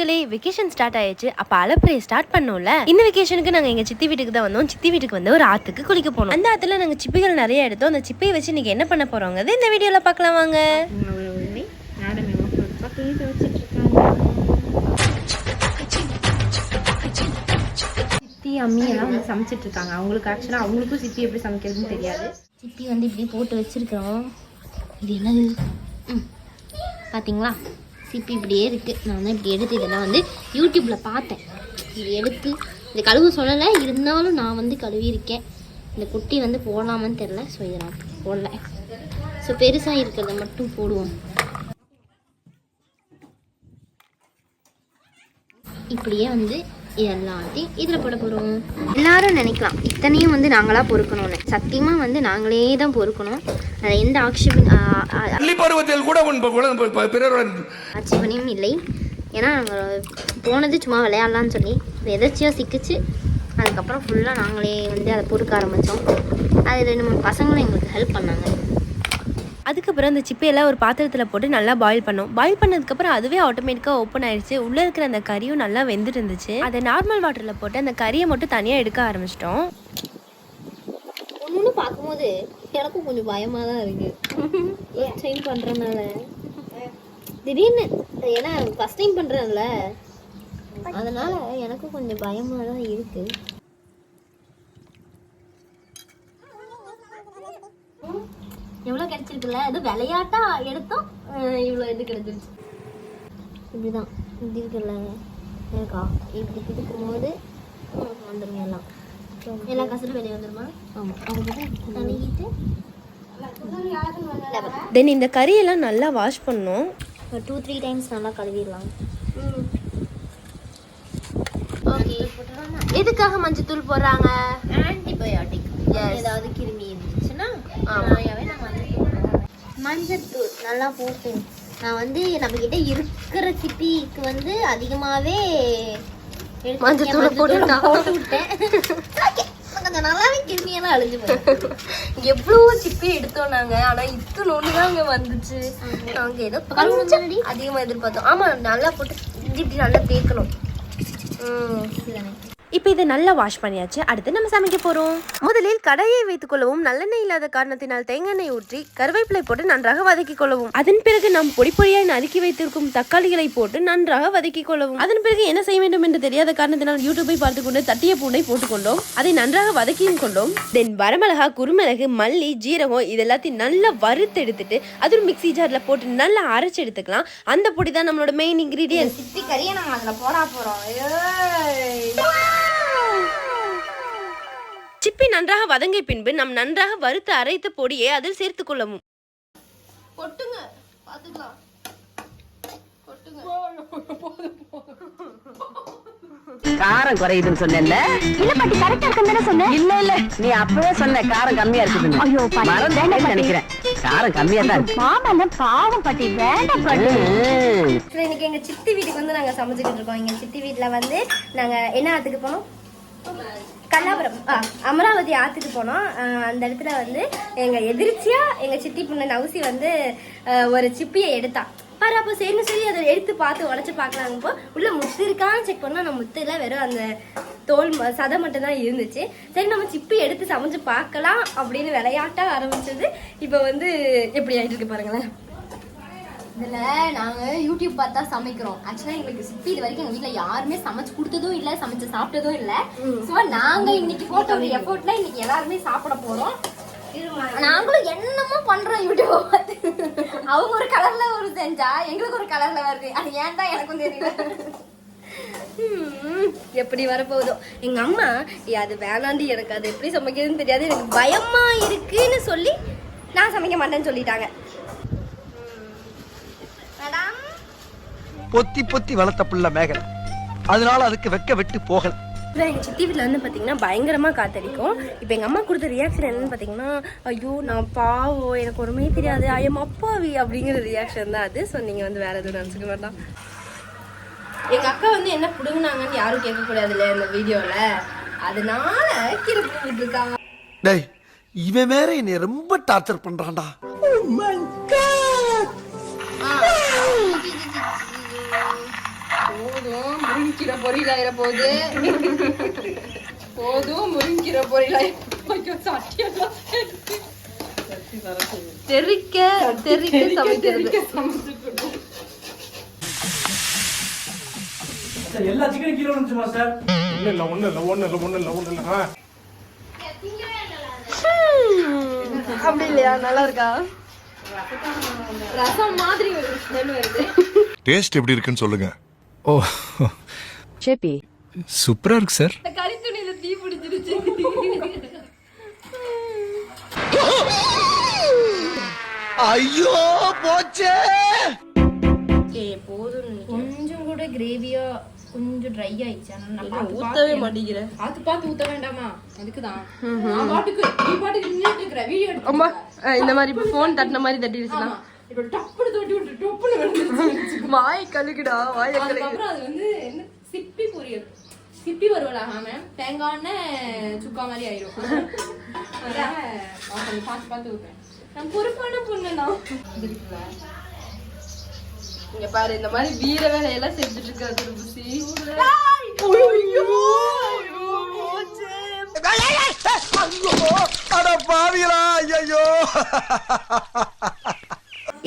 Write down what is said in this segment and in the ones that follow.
மக்களே vacation start ஆயிடுச்சு. அப்ப அலப்பறையை ஸ்டார்ட் பண்ணோம்ல. இந்த வெக்கேஷனுக்கு நாங்க எங்க சித்தி வீட்டுக்கு தான் வந்தோம். சித்தி வீட்டுக்கு வந்து ஒரு ஆத்துக்கு குளிக்க போனோம். அந்த ஆத்துல நாங்க சிப்பிகள் நிறைய எடுத்தோம். அந்த சிப்பியை வச்சு இன்னைக்கு என்ன பண்ண போறோங்க இந்த வீடியோல பார்க்கலாம் வாங்க. சித்தி அம்மி எல்லாம் வந்து சமைச்சிட்டு இருக்காங்க. அவங்களுக்கு ஆக்சுவலாக அவங்களுக்கும் சித்தி எப்படி சமைக்கிறதுன்னு தெரியாது. சிப்பி வந்து இப்படி போட்டு வச்சிருக்கிறோம். இது என்னது? ம். பார்த்தீங்களா சிப்பி இப்படியே இருக்குது நான் தான் இப்படி எடுத்து இதெல்லாம் வந்து யூடியூப்பில் பார்த்தேன். இது எடுத்து இந்த கழுவு சொல்லலை இருந்தாலும் நான் வந்து கழுவியிருக்கேன். இந்த குட்டி வந்து போடலாமான்னு தெரில ஸோ இதை நான் போடல. ஸோ பெருசாக இருக்கிறத மட்டும் போடுவோம். இப்படியே வந்து எல்லாத்தையும் இதில் போட போகிறோம் எல்லாரும் நினைக்கலாம். இத்தனையும் வந்து நாங்களாக பொறுக்கணும்னு. சத்தியமாக வந்து நாங்களே தான் பொறுக்கணும். அது எந்த ஆக்ஷேபன் பருவத்தில் கூட ஆட்சேபனையும் இல்லை. ஏன்னா நாங்கள் போனது சும்மா விளையாடலான்னு சொல்லி எதாச்சியாக சிக்கிச்சு அதுக்கப்புறம் ஃபுல்லாக நாங்களே வந்து அதை பொறுக்க ஆரம்பித்தோம் அது ரெண்டு மூணு பசங்களும் எங்களுக்கு ஹெல்ப் பண்ணாங்க. அதுக்கப்புறம் அந்த சிப்பையெல்லாம் ஒரு பாத்திரத்துல போட்டு நல்லா பாயில் பண்ணோம். பாயில் பண்ணதுக்கப்புறம் அதுவே ஆட்டோமேட்டிக்கா ஓப்பன் ஆயிடுச்சு. உள்ள இருக்கிற அந்த கறியும் நல்லா வெந்துட்டு இருந்துச்சு அதை நார்மல் வாட்டர்ல போட்டு அந்த கறியை மட்டும் தனியா எடுக்க ஆரம்பிச்சிட்டோம். ஒன்று பார்க்கும்போது எனக்கும் கொஞ்சம் பயமாக தான் இருக்குது டைம் பண்ணுறனால திடீர்னு ஏன்னா ஃபஸ்ட் டைம் பண்ணுறேன்ல அதனால எனக்கும் கொஞ்சம் பயமாக தான் இருக்குது கிடைச்சிருக்குல்ல அது விளையாட்டா எடுத்தோம் இவ்வளோ இது கிடைச்சிருச்சு. இப்படிதான். இப்படி இருக்குல்ல. இருக்கா? இப்படி பிடிக்கும் போது வந்துருங்க எல்லாம். எல்லா கசரும் வெளியே வந்துருமா? ஆமாம் அதுக்கப்புறம் தண்ணிக்கிட்டு. தென் இந்த கறியெல்லாம் நல்லா வாஷ் பண்ணோம் ஒரு டூ த்ரீ டைம்ஸ் நல்லா கழுவிடலாம். ஓகே எதுக்காக மஞ்சத்தூள் போடுறாங்க? ஆன்டிபயோட்டிக். ஏதாவது கிருமி இருந்துச்சுன்னா ஆமா. நிறையாவே நான் மஞ்சள் மஞ்சத்தூள் நல்லா போட்டு. நான் வந்து நம்ம கிட்ட இருக்கிற சிப்பிக்கு வந்து அதிகமாவே எடுத்து மஞ்சத்தூளை போட்டுட்டா. போட்டு விட்டேன். கொஞ்சம் நல்லாவே கிருமியெல்லாம் அழிஞ்சு போயிடும் எவ்வளோ சிப்பி எடுத்தோம் நாங்க. ஆனா இத்தனை ஒன்று தாங்க வந்துச்சு. நாங்க ஏதோ கழுவுன கொஞ்சம் முன்னாடி? அதிகமா எதிர்பார்த்தோம். ஆமா நல்லா போட்டு இப்படி நல்லா தேய்க்கணும். ம். இப்போ இதை நல்லா வாஷ் பண்ணியாச்சு. அடுத்து நம்ம சமைக்க போறோம். முதலில் கடாயை வைத்துக் கொள்ளவும் நல்லெண்ணெய் இல்லாத காரணத்தினால் தேங்காய் எண்ணெய் ஊற்றி கருவேப்பிலை போட்டு நன்றாக வதக்கிக் கொள்ளவும். அதன் பிறகு நாம் பொடி பொடியாய் நறுக்கி வைத்திருக்கும் தக்காளிகளை போட்டு நன்றாக வதக்கிக் கொள்ளவும். அதன் பிறகு என்ன செய்ய வேண்டும் என்று தெரியாத காரணத்தினால் யூடியூபை பார்த்து கொண்டு தட்டிய பூண்டை போட்டுக்கொண்டோம் அதை நன்றாக வதக்கியும் கொண்டோம். தென் வரமிளகா குருமிளகு மல்லி ஜீரகம் இது எல்லாத்தையும் நல்லா வறுத்து எடுத்துட்டு அது மிக்ஸி ஜார்ல போட்டு நல்லா அரைச்சு எடுத்துக்கலாம். அந்த பொடி தான் நம்மளோட மெயின் இன்கிரீடியன்ட் சிப்பி கறியை நம்ம அதில் போடா போகிறோம் சிப்பி நன்றாக வதங்கிய பின்பு நாம் நன்றாக வறுத்து அரைத்த பொடியை அதில் சேர்த்துக் கொள்ளவும். கொட்டுங்க. பார்த்துக்கலாம். காரம் குறையுதுன்னு சொன்னேன்ல. இல்ல பாட்டி கரெக்டா இருக்குன்னு இல்ல இல்ல. நீ அப்பவே சொன்ன காரம் கம்மியா இருக்குதுன்னு. ஐயோ, மறந்தேன்னு. நினைக்கிறேன். காரம் கம்மியா தான் இருக்கு. மாமா பாவம் பாட்டி வேண்டாம் பாட்டி. இன்னைக்கு எங்க சித்தி வீட்டுக்கு வந்து நாங்க சமைச்சுக்கிட்டு இருக்கோம். எங்க சித்தி வீட்ல வந்து நாங்க என்ன ஆத்துக்கு போனோம்? கண்ணாபுரம். அமராவதி ஆத்துக்கு போனோம். அந்த இடத்துல வந்து எங்க எதிர்ச்சியா எங்க சித்தி பொண்ணு நவுசி வந்து ஒரு சிப்பியை எடுத்தான் பாரு அப்போ சரின்னு சொல்லி அதை எடுத்து பார்த்து உடச்சு பார்க்கலாங்கப்போ உள்ள முத்து இருக்கான்னு செக் பண்ணா நம்ம முத்து வெறும் அந்த தோல் ம- சதை மட்டும் தான் இருந்துச்சு. சரி நம்ம சிப்பி எடுத்து சமைச்சு பார்க்கலாம் அப்படின்னு விளையாட்டா ஆரம்பிச்சது. இப்போ வந்து எப்படி ஆயிட்டு இருக்கு பாருங்களேன். இதுல நாங்க யூடியூப் பார்த்தா சமைக்கிறோம். ஆக்சுவலா எங்களுக்கு சிப்பி இது வரைக்கும் எங்க வீட்ல யாருமே சமைச்சு கொடுத்ததும் இல்ல சமைச்சு சாப்பிட்டதும் இல்ல. சோ நாங்க இன்னைக்கு போட்ட ஒரு எஃபோர்ட்ல இன்னைக்கு எல்லாருமே சாப்பிட போறோம். நாங்களும் என்னமோ பண்றோம் யூடியூப் பார்த்து. அவங்க ஒரு கலர்ல ஒரு செஞ்சா எங்களுக்கு ஒரு கலர்ல வருது. அது ஏன் தான் எனக்கும் தெரியல. எப்படி வரப்போகுதோ. எங்க அம்மா "ஏய், அது வேணாண்டி எனக்கு அது எப்படி சமைக்கிறதுன்னு தெரியாது. எனக்கு பயமா இருக்குன்னு சொல்லி நான் சமைக்க மாட்டேன்னு சொல்லிட்டாங்க. பொத்தி பொத்தி வளர்த்த புள்ள மேகலை. அதனால அதுக்கு வெக்க விட்டு போகல. அப்புறம் எங்கள் சித்தி வீட்டில் வந்து பார்த்தீங்கன்னா பயங்கரமாக காத்தடிக்கும். இப்போ எங்கள் அம்மா கொடுத்த ரியாக்ஷன் என்னன்னு பார்த்தீங்கன்னா ஐயோ நான் பாவம் எனக்கு ஒன்றுமே தெரியாது. ஐயம் அப்பாவி அப்படிங்கிற ரியாக்ஷன் தான் அது. ஸோ நீங்கள் வந்து வேற எதுவும் நினச்சிக்க வேண்டாம். எங்கள் அக்கா வந்து என்ன பிடுங்கினாங்கன்னு யாரும் கேட்கக்கூடாதுல்ல இந்த வீடியோவில் அதனால கீழே பிடிங்கிட்டு இருக்காங்க. டேய் இவன் வேற என்னை ரொம்ப டார்ச்சர் பண்றான்டா. போதும் முருங்கிற பொரியலாயிர போகுது. போதும் முருங்கிற சட்டியெல்லாம் தெரிக்க தெரிக்க சமைக்கிறது. எல்லா சிக்கனும் கீழே வந்துச்சுமா சார்? ஒண்ணு இல்ல ஒண்ணு இல்ல ஒண்ணு இல்ல ஒண்ணு இல்ல ஒண்ணு இல்ல. ஆ. அப்படி இல்லையா? நல்லா இருக்கா? ரசம் மாதிரி டேஸ்ட் எப்படி இருக்குன்னு சொல்லுங்க. ஓ. சிப்பி. சூப்பரா இருக்கு சார். கறி துணியில தீ பிடிச்சிருச்சு. ஐயோ போச்சே. கொஞ்சம் கூட கிரேவியா கொஞ்சம் ட்ரை ஆயிடுச்சு. நல்லா ஊத்தவே மாட்டேங்கிறேன். பார்த்து பார்த்து ஊத்த வேண்டாமா? அதுக்குதான். நான் பாட்டுக்கு நீ பாட்டுக்கு நின்னுட்டு இருக்கிற வீடியோ எடுத்து இந்த மாதிரி இப்போ ஃபோன் தட்டின மாதிரி தட்டிடுச்சுனா. இப்ப டப்புனு தொட்டி விட்டு டொப்புனு விழுந்துருச்சு வாய் கழுகுடா வாய் அதுக்கப்புறம் அது வந்து என்ன சிப்பி பொரியல் சிப்பி வறுவல் ஆகாம தேங்காய் எண்ணெய் சுக்கா மாதிரி ஆயிரும் கொஞ்சம் பார்த்து பார்த்து வைப்பேன் நான் பொறுப்பான பொண்ணு நான் இங்க பாரு இந்த மாதிரி வீர வேலையெல்லாம் செஞ்சுட்டு இருக்காது புசி அட பாவிகளா ஐயோ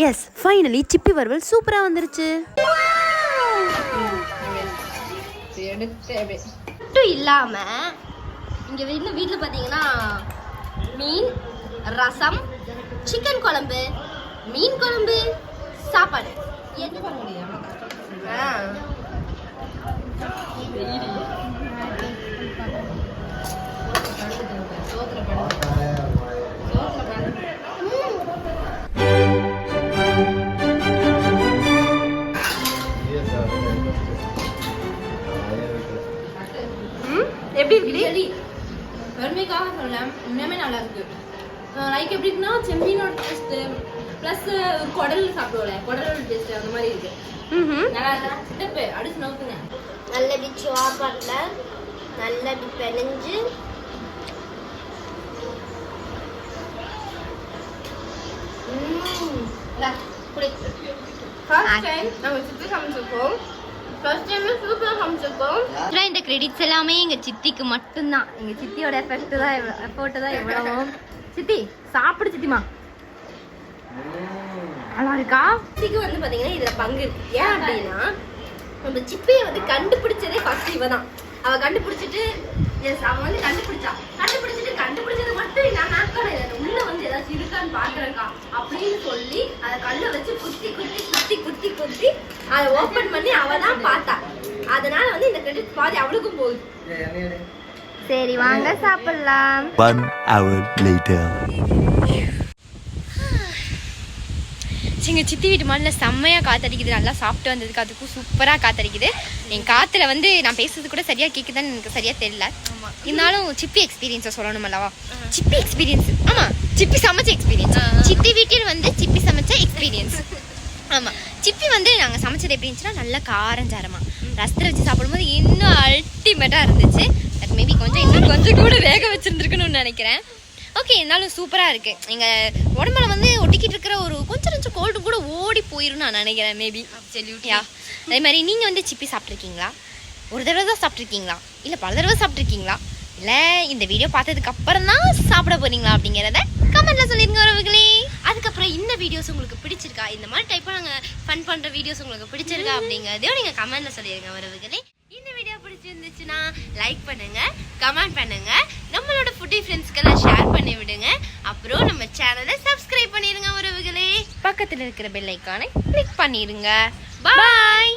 எஸ் ஃபைனலி சிப்பி வறுவல் சூப்பரா வந்துருச்சு. மட்டும் இல்லாம இங்க இன்னும் வீட்ல பாத்தீங்கன்னா மீன் ரசம் சிக்கன் குழம்பு மீன் குழம்பு சாப்பாடு. என்ன பண்ண முடியும்? ஆ. லைக் எப்படி இருக்குன்னா செம்மீனோட டேஸ்ட் ப்ளஸ் குடல் சாப்பிடுவோம்ல குடலோட டேஸ்ட் அந்த மாதிரி இருக்கு. நல்லா இருக்கு? அடுத்து நோக்குங்க நல்ல பிச்சு சாப்பாடுல நல்ல பிணைஞ்சு. ஃபர்ஸ்ட் டைம் நம்ம சித்தி சமைச்சிருக்கோம். ஃபர்ஸ்ட் டைம் சூப்பராக சமைச்சிருக்கோம் இந்த கிரெடிட்ஸ் எல்லாமே எங்க சித்திக்கு மட்டும்தான். எங்க சித்தியோட எஃபெக்ட் தான் எஃபோர்ட் தான் எவ்வளவோ சித்தி சாப்பிடு சித்திமா. நல்லா இருக்கா சித்திக்கு வந்து பாத்தீங்கன்னா இதுல பங்கு இருக்கு. ஏன் அப்படின்னா நம்ம சிப்பியை வந்து கண்டுபிடிச்சதே ஃபர்ஸ்ட் இவ தான் அவ கண்டுபிடிச்சிட்டு எஸ் அவ வந்து கண்டுபிடிச்சா. கண்டுபிடிச்சிட்டு கண்டுபிடிச்சது மட்டும் நான் உள்ள வந்து ஏதாச்சும் இருக்கான்னு பாக்குறேன்க்கா அப்படின்னு சொல்லி அதை கல்ல வச்சு குத்தி குத்தி குத்தி குத்தி குத்தி அதை ஓபன் பண்ணி அவ தான் பார்த்தா. அதனால வந்து இந்த கிரெடிட் பாதி அவளுக்கும் போகுது. சரி வாங்க சாப்பிடலாம். One hour later. எங்கள் சித்தி வீட்டு மண்ணில் செம்மையாக காத்தடிக்குது. நல்லா சாப்பிட்டு வந்ததுக்கு அதுக்கும் சூப்பராக காத்தடிக்குது. என் காற்றுல வந்து நான் பேசுறது கூட சரியாக கேட்குதான்னு எனக்கு சரியாக தெரியல. இருந்தாலும் சிப்பி எக்ஸ்பீரியன்ஸை சொல்லணும் அல்லவா? சிப்பி எக்ஸ்பீரியன்ஸ் ஆமாம் சிப்பி சமைச்ச எக்ஸ்பீரியன்ஸ் சித்தி வீட்டில் வந்து சிப்பி சமைச்ச எக்ஸ்பீரியன்ஸ் ஆமாம் சிப்பி வந்து நாங்கள் சமைச்சது எப்படி இருந்துச்சுன்னா நல்லா காரஞ்சாரமாக ரசத்தில் வச்சு சாப்பிடும்போது இன்னும் அல்டிமேட்டாக இருந்துச்சு. அது மேபி கொஞ்சம் இன்னும் கொஞ்சம் கூட வேக வச்சுருந்துருக்கணும்னு நினைக்கிறேன். ஓகே இருந்தாலும் சூப்பராக இருக்குது எங்கள் உடம்புல வந்து ஒட்டிக்கிட்டு இருக்கிற ஒரு கொஞ்சம் கொஞ்சம் கோல்டு கூட ஓடி போயிரும்னு நான் நினைக்கிறேன் மேபி யா அதே மாதிரி நீங்கள் வந்து சிப்பி சாப்பிட்ருக்கீங்களா ஒரு தடவை தான் சாப்பிட்ருக்கீங்களா இல்லை பல தடவை சாப்பிட்ருக்கீங்களா இல்லை இந்த வீடியோ பார்த்ததுக்கு அப்புறம் தான் சாப்பிட போறீங்களா அப்படிங்கிறத கமெண்ட்ல சொல்லிருங்க உறவுகளே. அதுக்கப்புறம் இந்த வீடியோஸ் உங்களுக்கு பிடிச்சிருக்கா? இந்த மாதிரி டைப்பாக நாங்கள் ஃபன் பண்ணுற வீடியோஸ் உங்களுக்கு பிடிச்சிருக்கா அப்படிங்கிறதையும் நீங்கள் கமெண்ட்ல சொல்லிடுங்க உறவுகளே. இந்த வீடியோ பிடிச்சிருந்துச்சுன்னா லைக் பண்ணுங்க கமெண்ட் பண்ணுங்க. நம்மளோட ஃபுட்டி ஃப்ரெண்ட்ஸ்க்கெல்லாம் ஷேர் பண்ணி விடுங்க. அப்புறம் நம்ம சேனலை சப்ஸ்கிரைப் பண்ணிடுங்க உறவுகளே. பக்கத்தில் இருக்கிற பெல் ஐக்கானை கிளிக் பண்ணிடுங்க பாய்